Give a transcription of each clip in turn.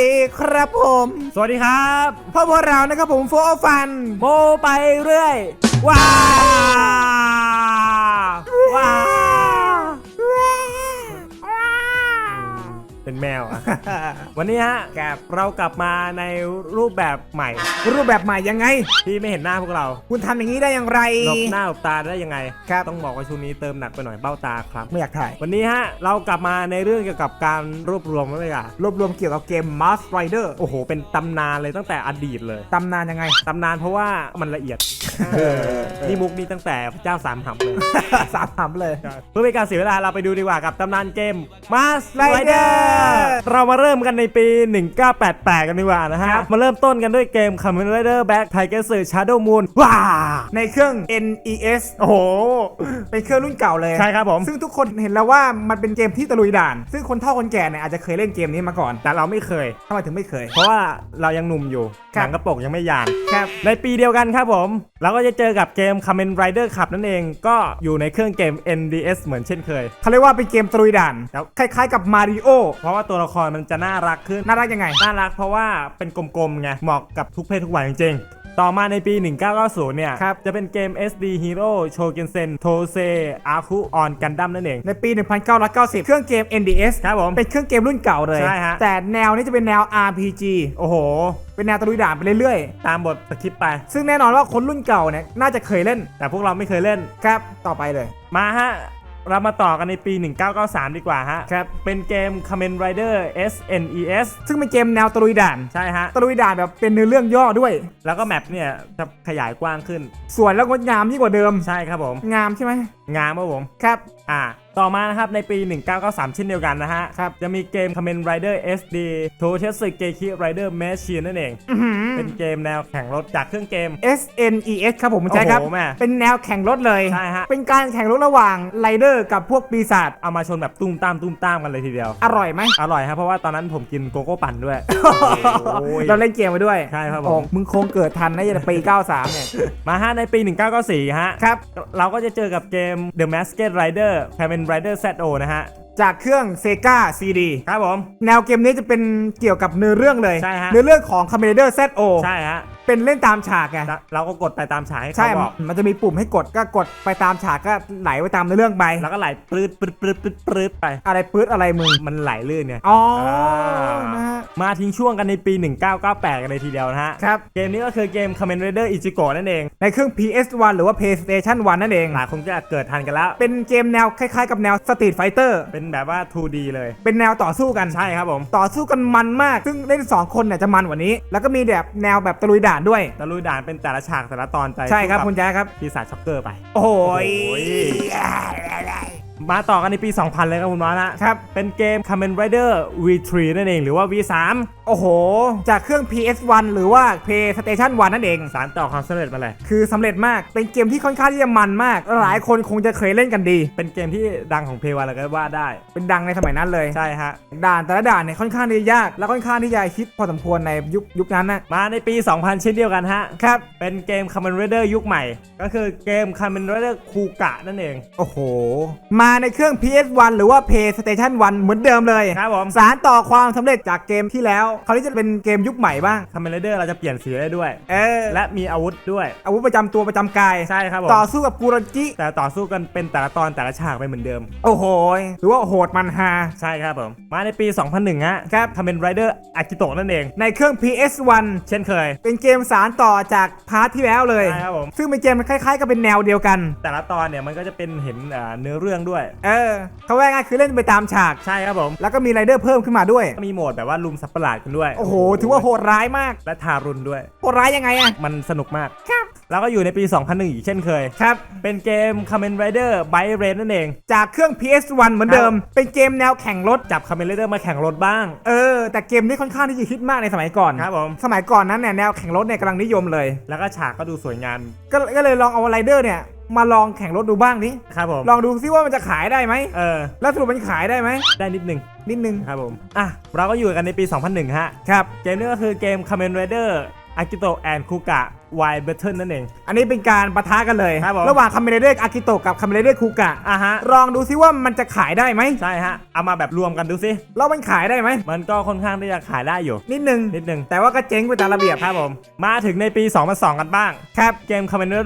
เอครับผม สวัสดีครับพวกเรานะครับผมโฟร์ฟัน โมไปเรื่อย ว้าวว้าว เป็นแมวอะ วันนี้ฮะแกบเรากลับมาในรูปแบบใหม่ รูปแบบใหม่ยังไง ที่ไม่เห็นหน้าพวกเราคุณทำอย่างนี้ได้อย่างไร หลบหน้าหลบตาได้ยังไงครับ ต้องบอกว่าช่วงนี้เติมหนักไปหน่อยเบ้าตาครับ ไม่อยากถ่าย วันนี้ฮะเรากลับมาในเรื่องเกี่ยวกับการรวบรวมไว้เลยอะรวบรวมเกี่ยวกับเกม Mask Rider โอ้โห เป็นตำนานเลยตั้งแต่อดีตเลยตำนานยังไง ตำนานเพราะว่ามันละเอียดนี่มุกนี้ตั้งแต่พระเจ้าสามหำเลย สามถามเลย เพื่อเป็นการเสียเวลาเราไปดูดีกว่ากับตำนานเกม Mask Rider Rider เรามาเริ่มกันในปี 1988 กันดีกว่านะฮะครับมาเริ่มต้นกันด้วยเกม Kamen Rider Black Tiger Shadow Moon ว้า ในเครื่อง NES โอ้โห เป็นเครื่องรุ่นเก่าเลยใช่ครับผม ซึ่งทุกคนเห็นแล้วว่ามันเป็นเกมที่ตะลุยด่าน ซึ่งคนเฒ่าคนแก่เนี่ยอาจจะเคยเล่นเกมนี้มาก่อน แต่เราไม่เคยทำไมถึงไม่เคย เพราะว่าเรายังหนุ่มอยู่ครัหบนังกระปกยังไม่ยานครับในปีเดียวกันครับผม เราก็จะเจอกับเกม Kamen Rider ขับนั่นเอง ก็อยู่ในเครื่องเกม NDS เหมือนเช่นเคยเขาเรียกว่าเป็นเกมตะลุยด่านครับคล้ายๆกับมาริโอเพราะว่าตัวละครมันจะน่ารักขึ้น น่ารักยังไง น่ารักเพราะว่าเป็นกลมๆไง เหมาะกับทุกเพศทุกวัยจริงๆ ต่อมาในปี 1990 เนี่ยครับจะเป็นเกม SD Hero Shogensen Tose Aku on Gundam นั่นเอง ในปี 1990 เครื่องเกม NDS ครับผม เป็นเครื่องเกมรุ่นเก่าเลย ใช่ฮะ แต่แนวนี้จะเป็นแนว RPG โอ้โหเป็นแนวตะลุยด่านไปเรื่อยตามบทสคริปต์ไปๆซึ่งแน่นอนว่าคนรุ่นเก่าเนี่ย น่าจะเคยเล่น แต่พวกเราไม่เคยเล่น ครับ ต่อไปเลย มาฮะ เรามาต่อกันในปี 1993 ดีกว่าฮะ ครับ เป็นเกม Kamen Rider SNES ซึ่งเป็นเกมแนวตะลุยด่าน ใช่ฮะ ตะลุยด่านแบบเป็นเนื้อเรื่องย่อด้วย แล้วก็แมปเนี่ยจะขยายกว้างขึ้น สวยแล้วงดงามยิ่งกว่าเดิม ใช่ครับผม งามใช่ไหมงามครับผม ครับ อ่า ต่อมานะครับในปี 1993 เช่นเดียวกันนะฮะครับจะมีเกม Kamen Rider SD t o t e s u Geki Rider Machine นั่นเองอื้อหือเป็นเกมแนวแข่งรถจากเครื่องเกม SNES ครับผมใช่ครับ โอ้โหแม่เป็นแนวแข่งรถเลยใช่ฮะ เป็นการแข่งรถระหว่างไรเดอร์กับพวกปีศาจเอามาชนแบบตุ้มตามตุ้มตามกันเลยทีเดียว อร่อยไหมอร่อยครับเพราะว่าตอนนั้นผมกินโกโก้ปั่นด้วย โอ้ย เราเล่นเกมมาด้วยใช่ครับผม โอ้มึงคงเกิดทันนะยันปี 93 เนี่ย มาฮะในปี 1994 ฮะ ครับ เราก็จะเจอกับเกม The Masked Rider Kamen Rider ZO นะฮะ จากเครื่อง Sega CD ครับผม แนวเกมนี้จะเป็นเกี่ยวกับเนื้อเรื่องเลย ใช่ฮะ เนื้อเรื่องของ c o m m a n d e r ZO ใช่ฮะ เป็นเล่นตามฉากไงแล้วเราก็กดไปตามฉายให้ใช่ เขาบอก มันจะมีปุ่มให้กดก็กดไปตามฉากก็ไหลไปตามเนื้อเรื่องไป แล้วก็ไหลปลื้ดปลื้ดปลื้ดปลื้ดปลื้ดไป อะไรปื๊ดอะไรมึง มันไหลลื่นเนี่ย อ๋ออ่านะฮะมาทิ้งช่วงกันในปี 1998 กันเลยทีเดียวนะฮะ ครับ เกมนี้ก็คือเกม Kamen Rider Ichigo นั่นเอง ในเครื่อง PS1 หรือว่า PlayStation 1 นั่นเอง หลายคนก็อาจเกิดทันกันแล้ว เป็นเกมแนวคล้ายๆกับแนว Street Fighter เป็นแบบว่า 2D เลย เป็นแนวต่อสู้กัน ใช่ครับผม ต่อสู้กันมันมาก ซึ่งเล่น 2 คนเนี่ยจะมันกว่านี้ แล้วก็มีแบบแนวแบบตะลุยด่านด้วย ตะลุยด่านเป็นแต่ละฉากแต่ละตอนไปใช่ครับสู้กัคุณแจ๊คครับปีศาจช็อกเกอร์ไป โอ้โหยโอ้ย มาต่อกันในปี 2000 เลยครับคุณน้อยนะครับ เป็นเกม Kamen Rider V3 นั่นเอง หรือว่า V3 โอ้โห จากเครื่อง PS1 หรือว่า PlayStation 1 นั่นเองสารต่อความสำเร็จมาเลย คือสำเร็จมาก เป็นเกมที่ค่อนข้างที่จะมันมาก หลายคนคงจะเคยเล่นกันดี เป็นเกมที่ดังของเพย์วันเลยก็ว่าได้ เป็นดังในสมัยนั้นเลย ใช่ฮะ ด่านแต่ละด่านเนี่ยค่อนข้างที่จะยาก และค่อนข้างที่จะฮิตพอสมควรในยุคยุคนั้นนะมาในปี 2000 เช่นเดียวกันฮะ ครับ เป็นเกม Kamen Rider ยุคใหม่ ก็คือเกม Kamen Rider คูกะนั่นเอง โอ้โห มาในเครื่อง PS1 หรือว่า PlayStation 1 เหมือนเดิมเลยครับผมสารต่อความสำเร็จจากเกมที่แล้วคราวนี้จะเป็นเกมยุคใหม่บ้าง Kamen Rider เราจะเปลี่ยนสีได้ด้วย เออและมีอาวุธด้วย อาวุธประจำตัวประจำกาย ใช่ครับผมต่อสู้กับกูรอนจิ แต่ต่อสู้กันเป็นแต่ละตอนแต่ละฉากไปเหมือนเดิม โอ้โหหรือว่าโหดมันฮาใช่ครับผม มาในปี 2001ฮะครับ Kamen Rider อากิโตะนั่นเอง ในเครื่อง PS1 เช่นเคย เป็นเกมสารต่อจากพาร์ทที่แล้วเลย ใช่ครับผม ซึ่งเป็นเกมมันคล้ายๆกับเป็นแนวเดียวกัน แต่ละตอนเนี่ยมันก็จะเป็นเห็นอ่าเนื้อเรื่องด้วยเออเขาว่าง่ายคือเล่นไปตามฉาก ใช่ครับผม แล้วก็มีไรเดอร์เพิ่มขึ้นมาด้วยก็มีโหมดแบบว่าลุมสับประหลาดกันด้วย โอ้โห ถือว่าโหดร้ายมาก และทารุณด้วย โหดร้ายยังไงอะมันสนุกมาก ครับ แล้วก็อยู่ในปี 2001 อีกเช่นเคย ครับ เป็นเกม Kamen Rider Bike Race นั่นเอง จากเครื่อง PS1 เหมือนเดิม เป็นเกมแนวแข่งรถ จับ Kamen Rider มาแข่งรถบ้าง เออ แต่เกมนี้ค่อนข้างที่จะฮิตมากในสมัยก่อน ครับผม สมัยก่อนนั้นเนี่ยแนวแข่งรถเนี่ยกำลังนิยมเลย แล้วก็ฉากก็ดูสวยงาม ก็ก็เลยลองเอาไรเดอร์เนี่ย มาลองแข่งรถดูบ้างนี่ครับผมลองดูซิว่ามันจะขายได้ไหมเออแล้วสรุปมันขายได้ไหมได้นิดนึงนิดนึงครับผมอะเราก็อยู่กันในปี 2001 ฮะ ครับ เกมนี้ก็คือเกม Kamen Rider Akito and Kuga Y Battle นั่นเอง อันนี้เป็นการปะทะกันเลย ครับผม ระหว่างคาเมเดอร์อากิโตะกับคาเมเดอร์คูกะ อะฮะ ลองดูซิว่ามันจะขายได้ไหมใช่ฮะ เอามาแบบรวมกันดูสิแล้วมันขายได้ไหม มันก็ค่อนข้างที่จะขายได้อยู่ นิดนึง นิดนึง แต่ว่าก็เจ๊งไปตามระเบียบครับผม มาถึงในปี 2002 กันบ้าง ครับ เกม Commander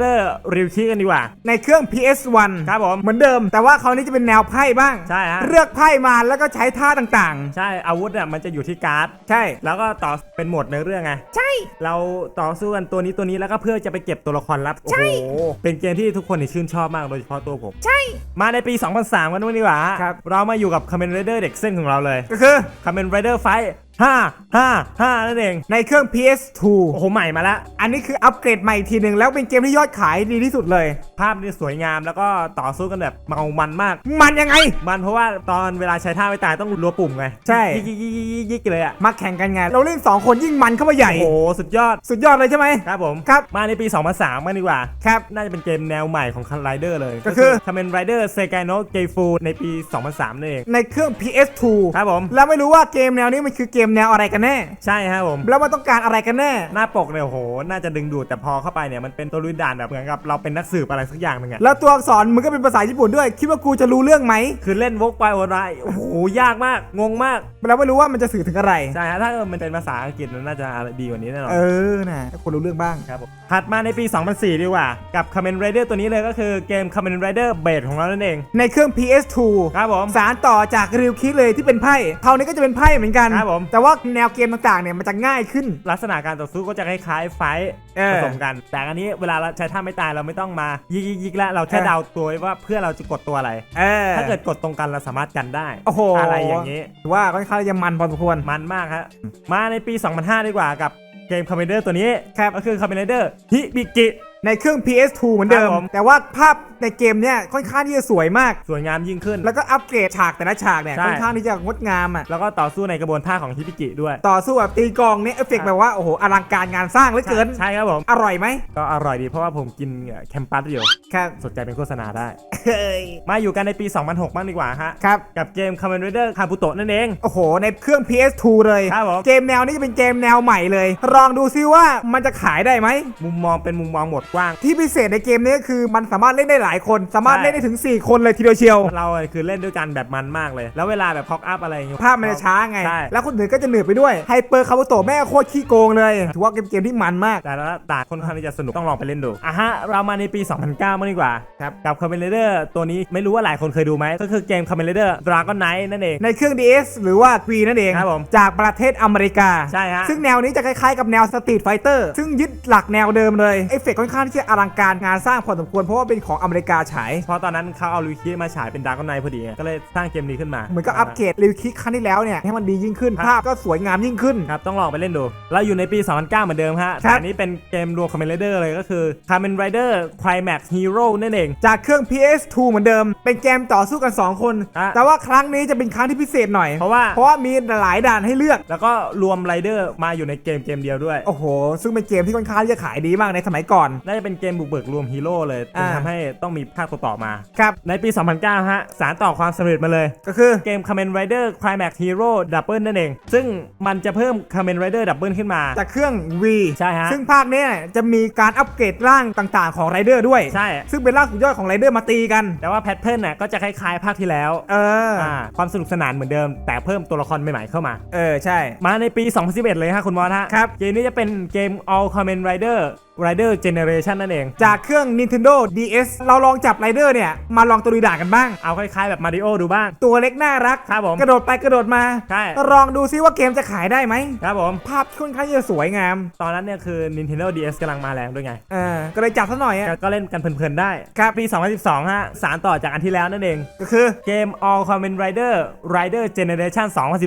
Ryuki กันดีกว่า ในเครื่อง PS1 ครับผม เหมือนเดิม แต่ว่าคราวนี้จะเป็นแนวไพ่บ้าง ใช่ฮะ เลือกไพ่มาแล้วก็ใช้ท่าต่างใช่ อาวุธเนี่ยมันจะอยู่ที่การ์ด ๆ ใช่ แล้วก็ต่อเป็นโหมดในเรื่องไง ใช่ เราต่อสู้กันตัวนี้ตัวนี้แล้วก็เพื่อจะไปเก็บตัวละครลับโอ้ใช่โหเป็นเกมที่ทุกคนนี่ชื่นชอบมากโดยเฉพาะตัวผม ใช่ มาในปี 2003 กันด้วยดีกว่าครับเรามาอยู่กับ Kamen Rider เด็กเส้นของเราเลย ก็คือ Kamen Rider Fight 5 5 5นั่นเองในเครื่อง PS2 โอ้โหใหม่มาแล้ว อันนี้คืออัปเกรดใหม่ทีหนึ่งแล้วเป็นเกมที่ยอดขายดีที่สุดเลย ภาพนี่สวยงามแล้วก็ต่อสู้กันแบบเมามันมาก มันยังไง มันเพราะว่าตอนเวลาใช้ท่าไม่ตายต้องรัวปุ่มไง ใช่ยิกยิกยิกยิกเลยอะมาแข่งกันไงเราเล่น 2 คนยิ่งมันเข้ามาใหญ่โอ้โหสุดยอดสุดยอดเลยใช่ไหมครับผมครับมาในปี 2003กันดีกว่าครับน่าจะเป็นเกมแนวใหม่ของคันไรเดอร์เลย ก็คือคาเมนไรเดอร์เซกายโนเกฟูในปี 2003นั่นเองในเครื่อง PS2 ครับผมแล้วไม่รู้ว่าเกมแนวนี้มันคือเกมแนวอะไรกันแน่ ใช่ครับผมแล้วมันต้องการอะไรกันแน่ หน้าปกเนี่ยโอ้โห น่าจะดึงดูดแต่พอเข้าไปเนี่ยมันเป็นตัวลุยด่านแบบเหมือนกับเราเป็นนักสืบอะไรสักอย่างหนึงอะแล้วตัวอักษรมันก็เป็นภาษาญี่ปุ่นด้วย คิดว่ากูจะรู้เรื่องไหม คือเล่นวกไปวนมาโอ้โหยากมากงงมากเราไม่รู้ว่ามันจะสื่อถึงอะไร ใช่ฮะถ้าเกิดมันเป็นภาษาอังกฤษมันน่าจะดีกว่านี้แน่นอน เออนะให้คนรู้เรื่องบ้าง ครับผมถัดมาในปี 2004 ดีกว่า กับ Kamen Rider ตัวนี้เลยก็คือเกม Kamen Rider Blade ของเรานั่นเอง ในเครื่อง PS2 ครับผม สารต่อจากริวคิเลยที่เป็นไพ่คราวนี้ก็จะเป็นไพ่เหมือนกัน ครับผมแต่ว่าแนวเกมต่างๆเนี่ยมันจะง่ายขึ้น ลักษณะการต่อสู้ก็จะคล้ายๆไฟท์เออผสมกัน แต่อันนี้เวลาเราใช้ท่าไม่ตายเราไม่ต้องมายิกยิกยิกแล้วเราแค่เออ เดาตัวไว้ว่าเพื่อนเราจะกดตัวอะไร เออถ้าเกิดกดตรงกันเราสามารถกันได้โอ้โหอะไรอย่างนี้ถือว่าค่อนข้างจะมันพอสมควร มันมากฮะมาในปี 2005 ดีกว่ากับเกม Kamen Rider ตัวนี้ครับก็คือ Kamen Rider ฮิบิกิ ในเครื่อง PS2 เหมือนเดิครัมบผม แต่ว่าภาพในเกมเนี่ยค่อนข้างที่จะสวยมาก สวยงามยิ่งขึ้น แล้วก็อัปเกรดฉากแต่ละฉากเนี่ยใช่ ค่อนข้างที่จะงดงามอะแล้วก็ต่อสู้ในกระบวนท่าของฮิบิกิด้วยต่อสู้แบบตีกลองเนี่ยเอฟเฟกต์แบบว่าโอ้โหอลังการงานสร้างเหลือเกิน ใช่ครับผม อร่อยไหมก็อร่อยดีเพราะว่าผมกินแคมปัสอยู่ครับสนใจเป็นโฆษณาได้ เฮ้ยมาอยู่กันในปี 2006 บ้างดีกว่าฮะ ครับ กับเกม Kamen Rider Kabuto นั่นเอง โอ้โห ในเครื่อง PS2 เลย ครับผม เกมแนวนี้จะเป็นเกมแนวใหม่เลย ลองดูซิว่ามันจะขายได้ไหม มุมมองเป็นมุมมองหมดกว้าง ที่พิเศษในเกมนี้ก็คือมันสามารถเล่นได้หลายคน สามารถใช่เล่นได้ถึง 4 คนเลยทีเดียวเชียว เราอะคือเล่นด้วยกันแบบมันมากเลย แล้วเวลาแบบพ็อกอัพอะไรอย่างเงี้ยภาพมันจะช้าไงใช่แล้วคนอื่นก็จะเหนื่อยไปด้วยไฮเปอร์คาบุโตะแม่งโคตรขี้โกงเลยถือว่าเกมเกมที่มันมาก แต่ละด่านค่อนข้างที่จะสนุกต้องลองไปเล่นดูอะฮะเรามาในปี 2009มางดีกว่าครับกับ Kamen Rider ตัวนี้ไม่รู้ว่าหลายคนเคยดูไหมก็คือเกม Kamen Rider Dragon Knight นั่นเองในเครื่อง DS หรือว่า g ีนั่นเองครับผมจากประเทศอเมริกาใช่ฮะซึ่งแนวนี้จะคล้ายๆกับแนวสตรีทไฟเตอร์ซึ่งยึดหลักแนวเดิมเลยเอฟเฟกต์ค่อนข้างที่จะอลังการงานสร้างพอสมควรเพราะว่าเป็นของอเมริกาฉาย เพราะตอนนั้นเขาเอาลูคิมาฉายเป็น Dragon Knight พอดีไงก็เลยสร้างเกมนี้ขึ้นมา เหมือนก็อัปเกรดรีวิวคิกครั้งที่แล้วเนี่ยให้มันดียิ่งขึ้นครับภาพก็สวยงามยิ่งขึ้น ครับ ต้องลองไปเล่นดู เราอยู่ในปี 2009 เหมือนเดิมฮะครัแต่บอันนี้เป็นเกมรวม Kamen Rider เลยก็คือ Kamen Rider Climax Hero นั่นเอง จากเครื่อง PS2 เหมือนเดิม เป็นเกมต่อสู้กัน 2 คน อะ แต่ว่าครั้งนี้จะเป็นครั้งที่พิเศษหน่อย เพราะว่าเพราะว่ามีหลายด่านให้เลือก แล้วก็รวมไรเดอร์มาอยู่ในเกมเกมเดียวด้วย โอ้โห ซึ่งเป็นเกมที่ค่อนข้างที่จะขายดีมากในสมัยก่อนน่าจะเป็นเกมบุกเบิกรวมฮีโร่เลยจึงอ่า ทำให้ต้องมีภาคต่อๆมา ครับในปี 2009 ฮะ สารต่อความสำเร็จมาเลย ก็คือ เกม Kamen Rider Climax Hero Double นั่นเอง ซึ่งมันจะเพิ่ม Kamen Rider Double ขึ้นมา จากเครื่อง V ใช่ฮะ ซึ่งภาคเนี้ยจะมีการอัปเกรดร่างต่างๆของไรเดอร์ด้วย ใช่ ซึ่งเป็นร่างสุดยอดของไรเดอร์มาตีกัน แต่ว่าแพทเทิร์นน่ะก็จะคล้ายๆ ภาคที่แล้วเอออ่าความสนุกสนานเหมือนเดิม แต่เพิ่มตัวละครใหม่ๆเข้ามา เออ ใช่ มาในปี 2011 เลยฮะคุณมอสฮะครับ เกมนี้จะเป็นเกม All Kamen Rider Rider Generation นั่นเอง จากเครื่อง Nintendo DS เราลองจับไรเดอร์เนี่ย มาลองตัวดีด่ากันบ้าง เอาคล้ายๆแบบมาริโอดูบ้าง ตัวเล็กน่ารักครับผม กระโดดไปกระโดดมาใช่ลองดูซิว่าเกมจะขายได้ไหมครับผม ภาพค่อนข้างจะสวยงาม ตอนนั้นเนี่ยคือ Nintendo DS กำลังมาแรงด้วยไงเออก็เลยจับซะหน่อยอะก็ก็เล่นกันเพลินๆได้ครับปี 2012 ฮะ สารต่อจากอันที่แล้วนั่นเอง ก็คือเกม All Kamen Rider Rider Generation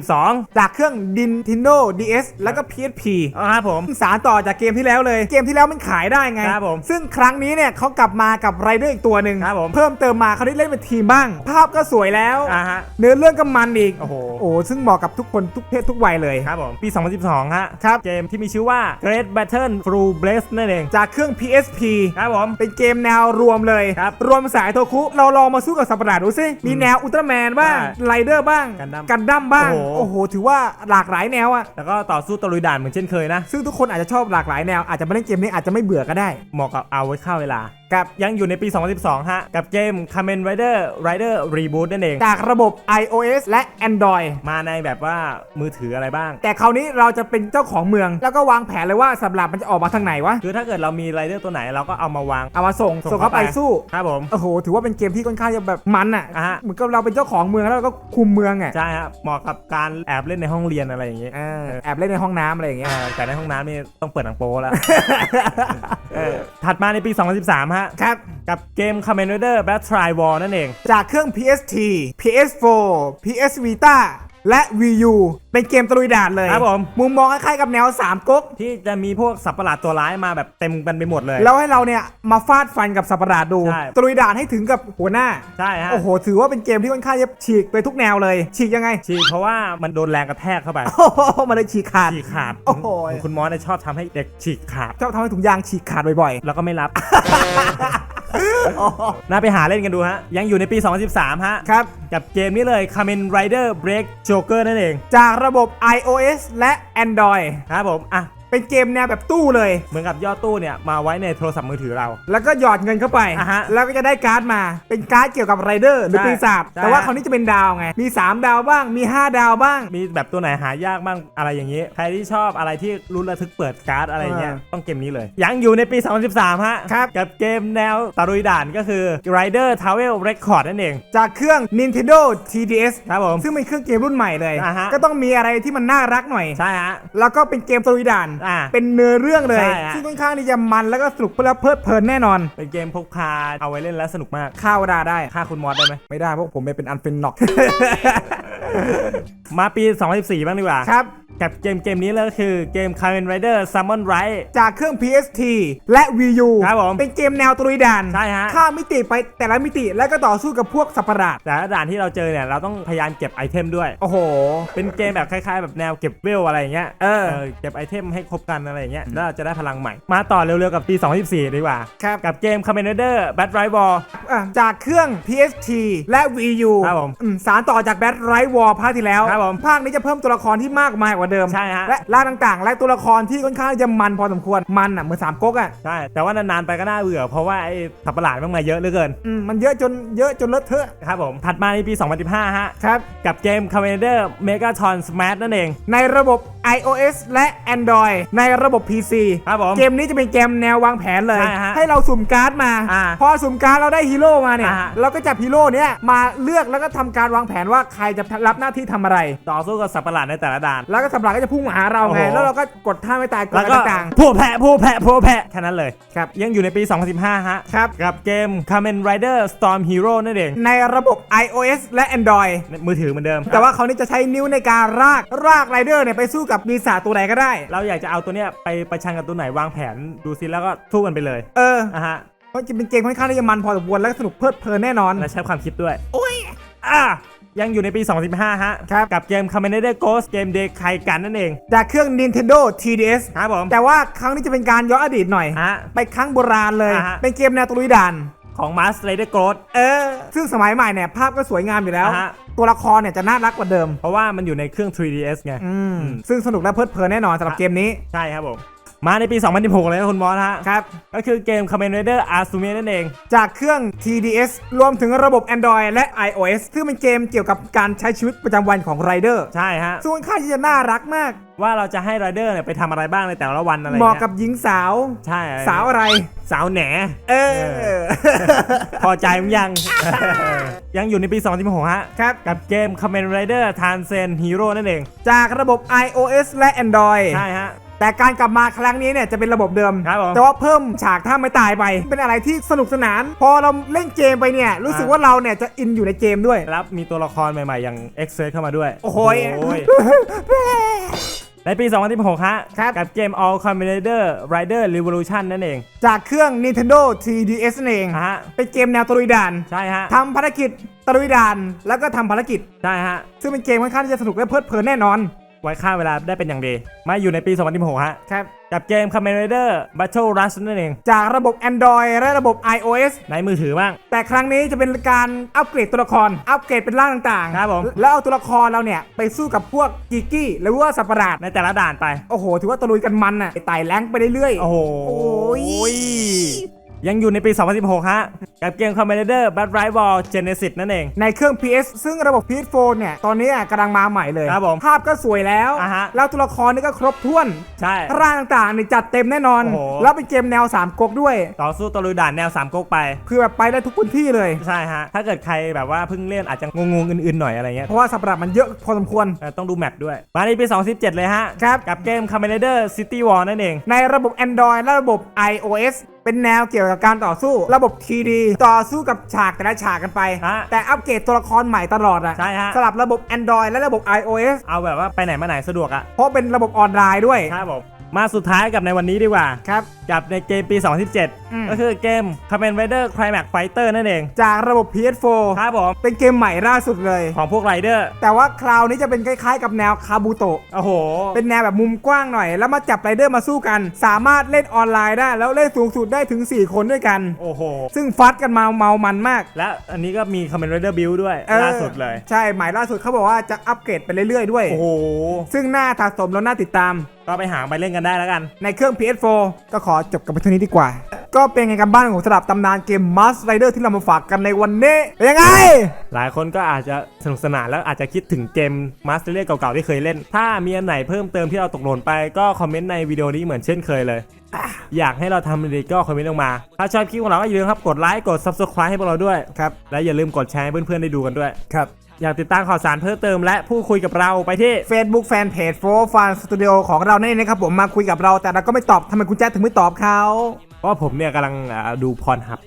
2012 จากเครื่อง Nintendo DS แล้วก็ PSP อ๋อครับผมสารต่อจากเกมที่แล้วเลยเกมที่แล้วมันขายได้ไง ครับผม ซึ่งครั้งนี้เนี่ยเขากลับมากับไรเดอร์อีกตัวหนึ่งครับผม เพิ่มเติมมาเขาได้เล่นเป็นทีมบ้าง ภาพก็สวยแล้ว อ่าฮะ เนื้อเรื่องก็มันอีก โอ้โห โอ้ซึ่งเหมาะกับทุกคนทุกเพศทุกวัยเลย ครับผม ปี 2012 ฮะ ครับ เกมที่มีชื่อว่า Great Battle Through Blaze นั่นเอง จากเครื่อง PSP ครับผม เป็นเกมแนวรวมเลย ครับรวมสายโทคุเราลองมาสู้กับสัตว์ประหลาดดูสิมีแนวอุลตร้าแมนบ้างใช่ไรเดอร์บ้างกันดั้มกันดั้มบ้าง โอ้โห โอ้โห ถือว่าหลากหลายแนวอะแล้วก็ต่อสู้ตะลุยด่านเหมือนเช่นเคยนะ ซึ่งทุกคนอาจจะชอบหลากหลายแนวอาจจะมาเล่นเกมนี้อาจจะจะไม่เบื่อก็ได้เหมาะกับเอาไว้ฆ่าเวลา กับยังอยู่ในปี 2012 ฮะ กับเกม Kamen Rider Rider Reboot นั่นเอง จากระบบ iOS และ Android มาในแบบว่ามือถืออะไรบ้าง แต่คราวนี้เราจะเป็นเจ้าของเมือง แล้วก็วางแผนเลยว่าสำหรับมันจะออกมาทางไหนวะ คือถ้าเกิดเรามีไรเดอร์ตัวไหนเราก็เอามาวาง เอามาส่งส่งเข้าไปสู้ ครับผม โอ้โห ถือว่าเป็นเกมที่ค่อนข้างจะแบบมันอะอะฮะ เหมือนกับเราเป็นเจ้าของเมืองแล้วเราก็คุมเมืองอะใช่ครับเหมาะกับการแอบเล่นในห้องเรียนอะไรอย่างเงี้ยเออแอบเล่นในห้องน้ำอะไรอย่างเงี้ยเออแต่ในห้องน้ำนี่ต้องเปิดหนังโป๊แล้ว เออถัดมาในปี 2013 ฮะครับ กับเกม Command Rider Battle Tri War นั่นเอง จากเครื่อง PST PS4 PS Vita และ Wii U เป็นเกมตะลุยด่านเลยครับผม มุมมองคล้ายๆกับแนวสามก๊กที่จะมีพวกสัตว์ประหลาดตัวร้ายมาแบบเต็มกันไปหมดเลย แล้วให้เราเนี่ยมาฟาดฟันกับสัตว์ประหลาดดูใช่ ตะลุยด่านให้ถึงกับหัวหน้า ใช่ฮะโอ้โห ถือว่าเป็นเกมที่ค่อนข้างจะฉีกไปทุกแนวเลย ฉีกยังไง ฉีกเพราะว่ามันโดนแรงกระแทกเข้าไป โอ้โหมันเลยฉีกขาด ฉีกขาดโอ้โห คุณมอสเนี่ยชอบทำให้เด็กฉีกขาด ชอบทำให้ถุงยางฉีกขาดบ่อยแล้วก็ไม่รับๆอ๋อ น่าไปหาเล่นกันดูฮะ ยังอยู่ในปี 2013 ฮะ ครับ กับเกมนี้เลย Kamen Rider Break Joker นั่นเอง จากระบบ iOS และ Android ครับผม อะ เป็นเกมแนวแบบตู้เลย เหมือนกับยอดตู้เนี่ยมาไว้ในโทรศัพท์มือถือเรา แล้วก็หยอดเงินเข้าไป อะฮะแล้วก็จะได้การ์ดมา เป็นการ์ดเกี่ยวกับไรเดอร์หรือใช่ปีศาจ ใช่ แต่ว่าฮะคราวนี้จะเป็นดาวไง มี 3 ดาวบ้าง มี 5 ดาวบ้าง มีแบบตัวไหนหายากบ้างอะไรอย่างนี้ ใครที่ชอบอะไรที่รุนระทึกเปิดการ์ดอะไรเงี้ยอ่าต้องเกมนี้เลย ยังอยู่ในปี 2013 ฮะ ครับ กับเกมแนวตะลุยด่านก็คือ Rider Travel Record นั่นเอง จากเครื่อง Nintendo TDS ครับผม ซึ่งเป็นเครื่องเกมรุ่นใหม่เลย อ่าฮะ ก็ต้องมีอะไรที่มันน่ารักหน่อย ใช่ฮะ แล้วก็เป็นเกมตะลุยด่านอ่าเป็นเนื้อเรื่องเลย ใช่ฮะ ซึ่งค่อนข้างที่จะมันแล้วก็สนุกและเพลิดเพลินแน่นอนเป็นเกมพกพาเอาไว้เล่นแล้วสนุกมากข้าวดาได้ฆ่าคุณมอสได้ไหมไม่ได้เพราะผมเป็นอันเป็นน็อก มาปี 2014 บ้างดีกว่า ครับ กับเกมเกมนี้เลยก็คือเกม Kamen Rider Summon Right จากเครื่อง PST และ Wii U ครับผมเป็นเกมแนวตะลุยด่านใช่ฮะ ข้ามมิติไปแต่ละมิติแล้วก็ต่อสู้กับพวกสัตว์ประหลาดแต่ละด่านที่เราเจอเนี่ย เราต้องพยายามเก็บไอเทมด้วย โอ้โห เป็นเกมแบบคล้ายๆ แบบแนวเก็บเวลอะไรอย่างเงี้ยเออเก็บไอเทมให้ครบกันอะไรอย่างเงี้ยแล้วเราจะได้พลังใหม่ มาต่อเร็วๆกับปี 2014ดีกว่าครับกับเกม Kamen Rider Bad Right War อะจากเครื่อง PST และ Wii U ครับผมอืสารต่อจาก Bad Right War ภาคที่แล้วครับผมภาคนี้จะเพิ่มตัวละครที่มากมายกว่าเดิมใช่ฮะ และร่างต่างๆ และตัวละครที่ค่อนข้างจะมันพอสมควร มันอะเหมือนสามก๊กอะ ใช่ แต่ว่านานๆไปก็น่าเบื่อ เพราะว่าไอ้สัตว์ประหลาดมันมาเยอะเหลือเกิน อืมมันเยอะจนเยอะจนเลอะเทอะครับผม ถัดมาในปี 2015 ฮะ ครับ กับเกม Kamen Rider Megatron Smash นั่นเอง ในระบบ iOS และ Android ในระบบ PC ครับผม เกมนี้จะเป็นเกมแนววางแผนเลย ใช่ฮะให้เราสุ่มการ์ดมา อ่าพอสุ่มการ์ดเราได้ฮีโร่มาเนี่ย อ่าเราก็จับฮีโร่เนี้ยมาเลือกแล้วก็ทำการวางแผนว่าใครจะรับหน้าที่ทำอะไร ต่อสู้กับสัตว์ประหลาดในแต่ละด่าน แล้วก็สับหลักก็จะพุ่งมาหาเราไง โอ้โห แล้วเราก็กดท่าไม่ตายกดแล้วอะไรก็ต่างผู้แพะผู้แพะผู้แพะแค่นั้นเลย ๆครับ ยังอยู่ในปี 2015 ฮะ ครับ กับเกม Kamen Rider Storm Hero นั่นเอง ในระบบ iOS และ Android มือถือเหมือนเดิม แต่ว่าเขาวนี่จะใช้นิ้วในการรากรากไรเดอร์เนี่ยไปสู้กับปีศาจตัวไหนก็ได้ เราอยากจะเอาตัวเนี้ยไปประชันกับตัวไหนวางแผนดูซิแล้วก็สู้กันไปเลยเอออะฮะ เพราะจะเป็นเกมค่อนข้างที่จะมันพอสมควรและสนุกเพลิดเพลินแน่นอน และใช้ความคิดด้วย โอ้ย อะ ยังอยู่ในปี 2015 ฮะ ครับ กับเกม Kamen Rider Ghost เกมเดคายกันนั่นเอง จากเครื่อง Nintendo TDS ครับผม แต่ว่าครั้งนี้จะเป็นการย้อนอดีตหน่อย ฮะ ไปครั้งโบราณเลย อ่าฮะ เป็นเกมแนวตะลุยด่าน ของ Master Rider Ghost เออ ซึ่งสมัยใหม่เนี่ยภาพก็สวยงามอยู่แล้ว อ่าฮะ ตัวละครเนี่ยจะน่ารักกว่าเดิม เพราะว่ามันอยู่ในเครื่อง 3DS ไง อืม ซึ่งสนุกและเพลิดเพลินแน่นอนสำหรับเกมนี้ ใช่ครับผม มาในปี 2016 เลยนะคุณมอสฮะ ครับ ก็คือเกม Kamen Rider Azume นั่นเอง จากเครื่อง TDS รวมถึงระบบ Android และ iOS ซึ่งเป็นเกมเกี่ยวกับการใช้ชีวิตประจำวันของไรเดอร์ใช่ฮะซึ่งค่อนข้างที่จะน่ารักมาก ว่าเราจะให้ไรเดอร์เนี่ยไปทำอะไรบ้างในแต่ละวันอะไรเหมาะเงี้ยกับหญิงสาว ใช่อะไรสาวอะไร สาวแหน เออ พอใจมั้งยัง ยังอยู่ในปี 2016 ฮะ ครับ กับเกม Kamen Rider Tansen Hero นั่นเอง จากระบบ iOS และ Android ใช่ฮะ แต่การกลับมาครั้งนี้เนี่ยจะเป็นระบบเดิม ครับผมแต่ว่าเพิ่มฉากถ้าไม่ตายไป เป็นอะไรที่สนุกสนาน พอเราเล่นเกมไปเนี่ยรู้สึกอ่า ว่าเราเนี่ยจะอินอยู่ในเกมด้วยแล้วมีตัวละครใหม่ๆ อย่าง x f a c e เข้ามาด้วยโอ้โหยในปี 2016ฮะครับ กับเกม All Kamen Rider Rider Revolution นั่นเองจากเครื่อง Nintendo 3DS นั่นเองอะฮะเป็นเกมแนวตะลุยด่านใช่ฮะทำภารกิจตะลุยด่านแล้วก็ทำภารกิจ ใช่ฮะซึ่งเป็นเกมค่อนข้างที่จะสนุกและเพลิดเพลินแน่นอน ไว้ฆ่าเวลาได้เป็นอย่างดี มาอยู่ในปี 2016 ฮะ ครับ กับเกม Kamen Rider Battle Rush นั่นเอง จากระบบ Android และระบบ iOS ในมือถือบ้าง แต่ครั้งนี้จะเป็นการอัปเกรดตัวละคร อัปเกรดเป็นร่างต่างๆครับผม แล้วเอาตัวละครเราเนี่ย ไปสู้กับพวกกิกกี้หรือว่าสัตว์ประหลาดในแต่ละด่านไป โอ้โห ถือว่าตะลุยกันมันน่ะไต่แรงค์ไปเรื่อยๆ โอ้โหโอ้ ยยังอยู่ในปี 2016 ฮะ กับเกม Kamen Rider Battle Rival Genesis นั่นเอง ในเครื่อง PS ซึ่งระบบ PS4 เนี่ย ตอนนี้อะกำลังมาใหม่เลยครับผมภาพก็สวยแล้ว อ่าฮะแล้วตัวละครนี่ก็ครบถ้วน ใช่ ร่างต่างๆนี่จัดเต็มแน่นอน โอ้โห แล้วเป็นเกมแนวสามก๊กด้วย ต่อสู้ตะลุยด่านแนวสามก๊กไป คือแบบไปได้ทุกพื้นที่เลย ใช่ฮะ ถ้าเกิดใครแบบว่าเพิ่งเล่นอาจจะงงๆอื่นๆหน่อยอะไรเงี้ยเพราะว่าสัตว์ประหลาดมันเยอะพอสมควร เออต้องดูแมปด้วย มาในปี 2017 เลยฮะ ครับ กับเกม Kamen Rider City War นั่นเอง ในระบบ Android และระบบ iOS เป็นแนวเกี่ยวกับการต่อสู้ ระบบ TD ต่อสู้กับฉากแต่ละฉากกันไป ฮะแต่อัปเกรดตัวละครใหม่ตลอดอะใช่ฮะ สลับระบบ Android และระบบ iOS เอาแบบว่าไปไหนมาไหนสะดวกอะเพราะเป็นระบบออนไลน์ด้วย ครับผม มาสุดท้ายกับในวันนี้ดีกว่า ครับ กับในเกมปี อืม 2017 ก็คือเกม Kamen Rider Climax Fighter นั่นเอง จากระบบ PS4 ครับผม เป็นเกมใหม่ล่าสุดเลย ของพวกไรเดอร์ แต่ว่าคราวนี้จะเป็นคล้ายๆกับแนวคาบูโตะ โอ้โห เป็นแนวแบบมุมกว้างหน่อย แล้วมาจับไรเดอร์มาสู้กัน สามารถเล่นออนไลน์ได้ แล้วเล่นสูงสุดได้ถึง 4 คนด้วยกัน โอ้โห ซึ่งฟัดกันมาเมามันมากและอันนี้ก็มี Kamen Rider Build ด้วย ออล่าสุดเลย ใช่ หมายล่าสุดเขาบอกว่าจะอัปเกรดไปเรื่อยๆด้วย โอ้โห ซึ่งน่าสะสมแล้วน่าติดตาม ก็ไปหาไปเล่นกันได้แล้วกัน ในเครื่อง PS4 ก็ขอจบกันไปเท่านี้ดีกว่า ก็เป็นไงกันบ้างของสำหรับตำนานเกม Mask Rider ที่เรามาฝากกันในวันนี้เป็นยังไง หลายคนก็อาจจะสนุกสนานแล้วอาจจะคิดถึงเกม Master Race เก่าๆที่เคยเล่น ถ้ามีอันไหนเพิ่มเติมที่เราตกหล่นไปก็คอมเมนต์ในวิดีโอนี้เหมือนเช่นเคยเลยอะอยากให้เราทำอะไรก็คอมเมนต์ลงมา ถ้าชอบคลิปของเราก็อย่าลืมครับ กดไลค์ กด Subscribe ให้พวกเราด้วย ครับ และอย่าลืมกดแชร์ให้เพื่อนๆได้ดูกันด้วย ครับ อยากติดตามข่าวสารเพิ่มเติมและพูดคุยกับเราไปที่ Facebook Fanpage 4 Fan Studio ของเรานั่นเองนะครับผมมาคุยกับเราแต่เราก็ไม่ตอบทำไมคุณแจ๊ดถึงไม่ตอบเขา เพราะว่าผมเนี่ยกำลังอ่าดูพรหับ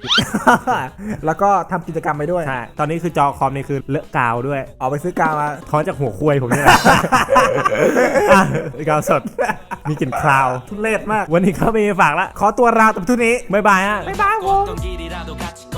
แล้วก็ทำกิจกรรมไปด้วย ใช่ ตอนนี้คือจอคอมนี่คือเลอะกาวด้วย เอาไปซื้อกาวมา ท้อนจากหัวควยผมนี่แหละ อ่ะกาวสด มีกลิ่นคราว ทุเรศมาก วันนี้เขามีฝากละ ขอตัวลาแต่เท่านี้ บ๊ายบายฮะ บ๊ายบายผม 어떤 길이라도 같이 걸었으면